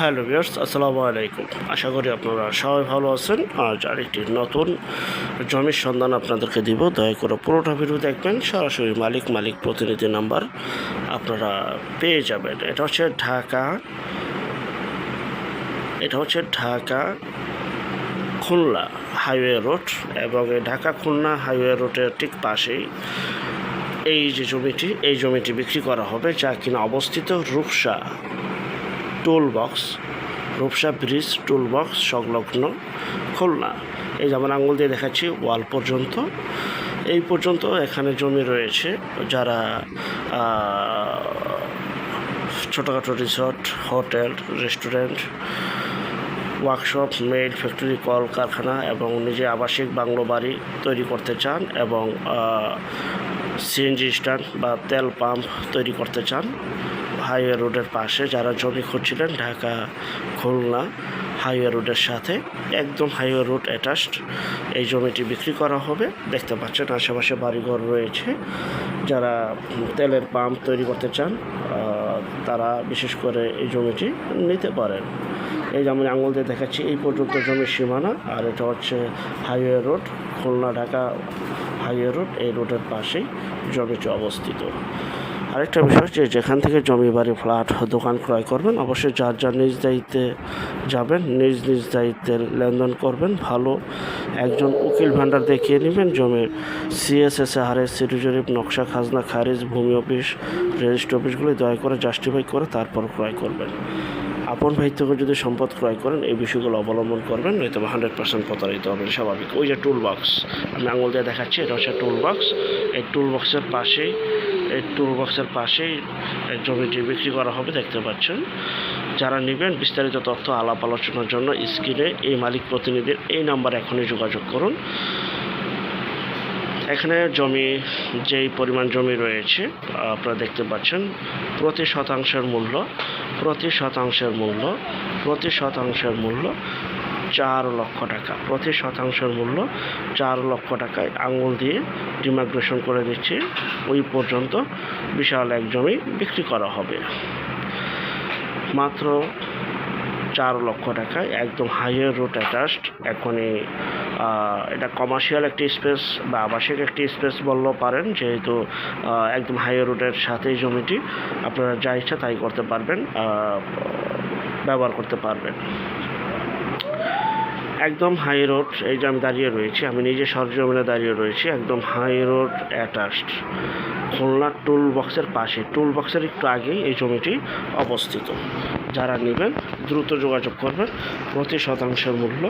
Hello viewers, আসসালামু আলাইকুম। আশা করি আপনারা সবাই ভালো আছেন। আজ আরেকটি নতুন জমির সন্ধান আপনাদেরকে দিব। দয়া করে পুরোটা ভিডিও দেখবেন। সরাসরি মালিক মালিক প্রতিনিধি নাম্বার আপনারা পেয়ে যাবেন। এটা হচ্ছে ঢাকা, এটা হচ্ছে ঢাকা খুলনা হাইওয়ে রোড এবং ঢাকা খুলনা হাইওয়ে রোডের ঠিক পাশেই এই যে জমিটি, এই জমিটি বিক্রি করা হবে, যা কিনা অবস্থিত Rupsa toll box Rupsa bridge toll box সংলগ্ন খুলনা। এই যেমন আঙুল দিয়ে দেখাচ্ছি ওয়াল পর্যন্ত। এই পর্যন্ত এখানে জমি রয়েছে যারা ছোটোখাটো resort hotel restaurant workshop mill factory call কারখানা এবং নিজে আবাসিক বাংলো বাড়ি তৈরি করতে চান এবং সিএনজি স্ট্যান্ড বা তেল পাম্প তৈরি করতে চান। হাইওয়ে রোডের পাশে যারা জমি খুঁজছিলেন, ঢাকা, খুলনা হাইওয়ে রোডের সাথে একদম হাইওয়ে রোড অ্যাটাচড, এই জমিটি বিক্রি করা হবে। দেখতে পাচ্ছেন আশেপাশে বাড়িঘর রয়েছে। যারা তেলের পাম্প তৈরি করতে চান তারা বিশেষ করে এই জমিটি নিতে পারেন। এই যে আমি আঙুল দিয়ে দেখাচ্ছি, এই পর্যন্ত জমির সীমানা, আর এটা হচ্ছে highway road Khulna Dhaka highway road, এই রোডের পাশেই জমিটি অবস্থিত। আরেকটা বিষয় যে যেখান থেকে জমি বাড়ি, ফ্ল্যাট, দোকান ক্রয় করবেন, অবশ্যই যার যার নিজ দায়িত্বে যাবেন, নিজ নিজ দায়িত্বে লেনদেন করবেন, ভালো একজন উকিল ভাণ্ডার দেখিয়ে নেবেন, জমির সিএসএস হারেস সিটি নকশা, খাজনা, খারিজ, ভূমি অফিস, রেজিস্ট্রি অফিসগুলি দয়া করে জাস্টিফাই করে তারপর ক্রয় করবেন। আপন ভাই থেকে যদি সম্পদ ক্রয় করেন, এই বিষয়গুলো অবলম্বন করবেন নয়তো হান্ড্রেড পার্সেন্ট প্রতারিত হবেন, স্বাভাবিক। ওই যে টুল বক্স আমি আঙুল দিয়ে দেখাচ্ছি, এটা হচ্ছে টুল বক্স এই টুল বক্সের পাশেই এই টুল বক্সের পাশেই জমিটি বিক্রি করা হবে, দেখতে পাচ্ছেন। যারা নেবেন, বিস্তারিত তথ্য, আলাপ আলোচনার জন্য স্ক্রিনে এই মালিক প্রতিনিধির এই নাম্বারে এখনই যোগাযোগ করুন। এখানে জমি, যেই পরিমাণ জমি রয়েছে, আপনারা দেখতে পাচ্ছেন, প্রতি শতাংশের মূল্য, প্রতি শতাংশের মূল্য, প্রতি শতাংশের মূল্য চার লক্ষ টাকা। প্রতি শতাংশের মূল্য চার লক্ষ টাকায় আঙুল দিয়ে ডিমাগ্রেশন করে দিচ্ছে। ওই পর্যন্ত বিশাল এক জমি বিক্রি করা হবে। মাত্র চার লক্ষ টাকায় একদম হাইওয়ে রুট অ্যাটাচড। এখনই এটা কমার্শিয়াল একটি স্পেস বা আবাসিক একটি স্পেস বললেও পারেন। যেহেতু একদম হাইওয়ে রুটের সাথেই জমিটি। আপনারা যা ইচ্ছা তাই করতে পারবেন ব্যবহার করতে পারবেন। একদম হাই রোড এই যে আমি দাঁড়িয়ে রয়েছি, আমি নিজে সরজমিনে দাঁড়িয়ে রয়েছি, একদম high road attached Khulna toll বক্সের পাশে। টুল বক্সের একটু আগেই এই জমিটি অবস্থিত। যারা নেবেন, দ্রুত যোগাযোগ করবেন। প্রতি শতাংশের মূল্য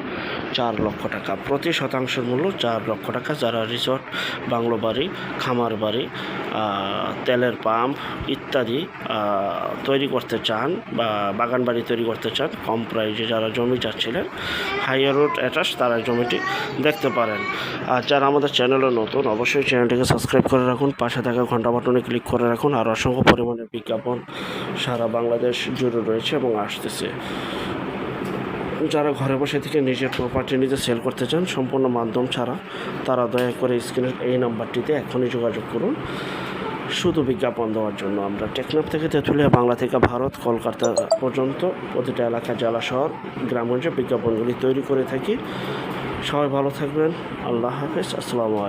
চার লক্ষ টাকা। প্রতি শতাংশের মূল্য চার লক্ষ টাকা। যারা রিসর্ট বাংলো বাড়ি, খামার বাড়ি তেলের পাম্প ইত্যাদি তৈরি করতে চান বা বাগান বাড়ি তৈরি করতে চান, কম প্রাইজে যারা জমি চাচ্ছিলেন হাইয়ার রোড অ্যাটাচ তারা জমিটি দেখতে পারেন। আর যারা আমাদের চ্যানেলে নতুন, অবশ্যই চ্যানেলটিকে সাবস্ক্রাইব করে রাখুন। পাশে থাকা ঘণ্টা বাটনে ক্লিক করে রাখুন আর অসংখ্য পরিমাণে বিজ্ঞাপন সারা বাংলাদেশ জুড়ে রয়েছে এবং আসতেছে। যারা ঘরে বসে থেকে নিজের প্রপার্টি নিজে সেল করতে চান, সম্পূর্ণ মাধ্যম ছাড়া তারা দয়া করে স্ক্রিনের এই নাম্বারটিতে এখনই যোগাযোগ করুন। শুধু বিজ্ঞাপন দেওয়ার জন্য আমরা টেকনাফ থেকে তেঁতুলিয়া, বাংলা থেকে ভারত, কলকাতা পর্যন্ত প্রতিটা এলাকা, জেলা, শহর গ্রামগঞ্জে বিজ্ঞাপনগুলি তৈরি করে থাকি। সবাই ভালো থাকবেন। আল্লাহ হাফেজ। আসসালামু আলাইকুম।